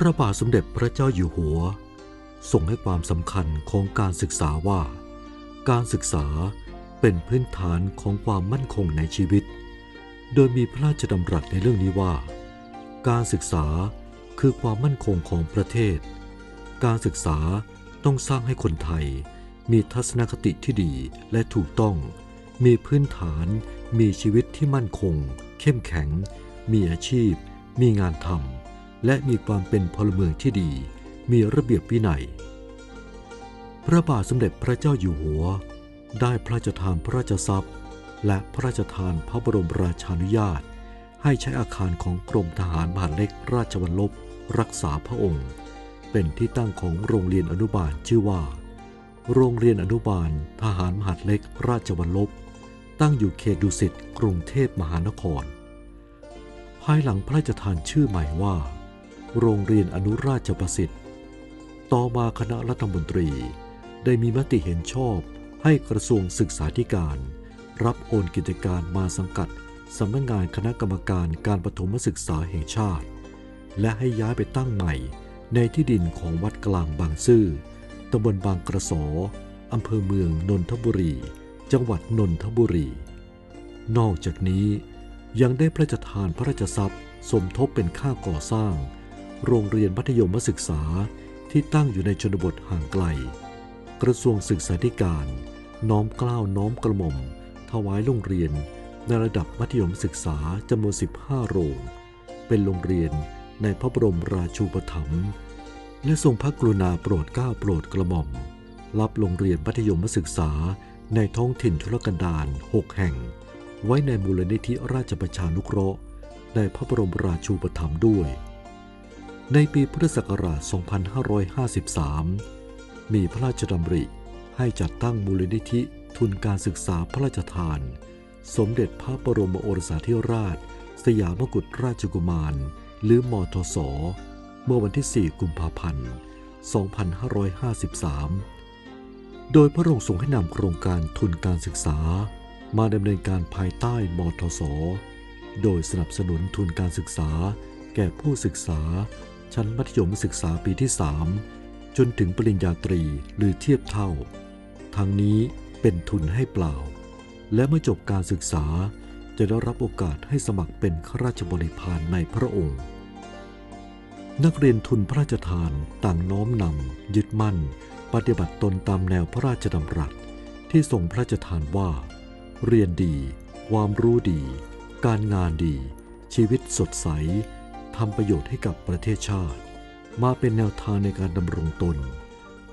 พระบาทสมเด็จพระเจ้าอยู่หัวทรงให้ความสำคัญของการศึกษาว่า การศึกษาเป็นพื้นฐานของความมั่นคงในชีวิต โดยมีพระราชดำรัสในเรื่องนี้ว่า การศึกษาคือความมั่นคงของประเทศ การศึกษาต้องสร้างให้คนไทย มีทัศนคติที่ดีและถูกต้อง มีพื้นฐาน มีชีวิตที่มั่นคง เข้มแข็ง มีอาชีพ มีงานทำ และมีความเป็นพลเมืองที่ดี มีระเบียบวินัย พระบาทสมเด็จพระเจ้าอยู่หัว ได้พระราชทานพระราชทรัพย์ และพระราชทานพระบรมราชานุญาต ให้ใช้อาคารของกรมทหารมหาเล็กราชวัลลบรักษาพระองค์ เป็นที่ตั้งของโรงเรียนอนุบาลชื่อว่า โรงเรียนอนุบาลทหารมหาเล็กราชวัลลบ ตั้งอยู่เขตดุสิตกรุงเทพมหานคร ภายหลังพระราชทานชื่อใหม่ว่า โรงเรียนอนุราชประสิทธิ์ ต่อมาคณะรัฐมนตรีได้มีมติเห็นชอบให้กระทรวงศึกษาธิการ รับโอนกิจการมาสังกัดสำนักงานคณะกรรมการการปฐมศึกษาแห่งชาติ และให้ย้ายไปตั้งใหม่ในที่ดินของวัดกลางบางซื่อตำบลบางกระสออำเภอเมืองนนทบุรี จังหวัดนนทบุรี นอกจากนี้ยังได้พระราชทานพระราชทรัพย์ สมทบเป็นค่าก่อสร้าง โรงเรียนมัธยมศึกษาที่ตั้งอยู่ในชนบทห่างไกล กระทรวงศึกษาธิการ น้อมกล้าวน้อมกระหม่อม ถวายโรงเรียนในระดับมัธยมศึกษาจำนวน 15 โรง เป็นโรงเรียนในพระบรมราชูปถัมภ์และทรงพระกรุณาโปรดเกล้าโปรดกระหม่อม รับโรงเรียนมัธยมศึกษาในท้องถิ่นทุรกันดาร6แห่ง ไว้ในมูลนิธิราชประชานุเคราะห์ในพระบรมราชูปถัมภ์ด้วย ในปีพุทธศักราช 2553 มีพระราชดำริให้จัดตั้งมูลนิธิทุนการศึกษาพระราชทาน สมเด็จพระบรมโอรสาธิราช สยามกุฎราชกุมาร หรือมทศ เมื่อวันที่ 4 กุมภาพันธ์ 2553 โดยพระองค์ทรงให้นำโครงการทุนการศึกษา มาดำเนินการภายใต้มทศ โดยสนับสนุนทุนการศึกษาแก่ผู้ศึกษา ชั้นมัธยมศึกษาปีที่ 3 จนถึงปริญญาตรีหรือเทียบเท่าทั้งนี้เป็นทุนให้เปล่า และเมื่อจบการศึกษาจะได้รับโอกาสให้สมัครเป็นข้าราชบริพารในพระองค์ นักเรียนทุนพระราชทานต่างน้อมนำยึดมั่น ปฏิบัติตนตามแนวพระราชดำรัส ที่ทรงพระราชทานว่า เรียนดี ความรู้ดี การงานดี ชีวิตสดใส ทำประโยชน์ให้กับประเทศชาติ มาเป็นแนวทางในการดำรงตน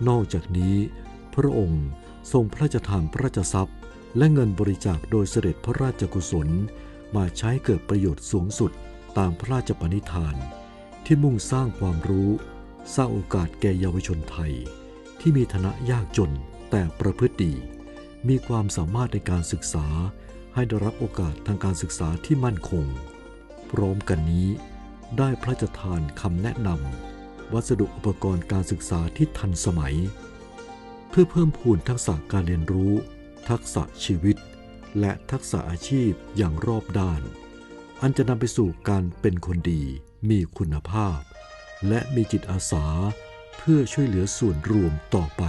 นอกจากนี้พระองค์ทรงพระราชทานพระราชทรัพย์ และเงินบริจาคโดยเสด็จพระราชกุศล มาใช้เกิดประโยชน์สูงสุดตามพระราชปณิธาน ที่มุ่งสร้างความรู้ สร้างโอกาสแก่เยาวชนไทย ที่มีฐานะยากจนแต่ประพฤติดี มีความสามารถในการศึกษาให้ได้รับโอกาสทางการศึกษาที่มั่นคง พร้อมกันนี้ ได้พระราชทานคำแนะนำวัสดุอุปกรณ์การศึกษาที่ทันสมัย เพื่อเพิ่มพูนทักษะการเรียนรู้ ทักษะชีวิต และทักษะอาชีพอย่างรอบด้าน อันจะนำไปสู่การเป็นคนดี มีคุณภาพ และมีจิตอาสา เพื่อช่วยเหลือส่วนรวมต่อไป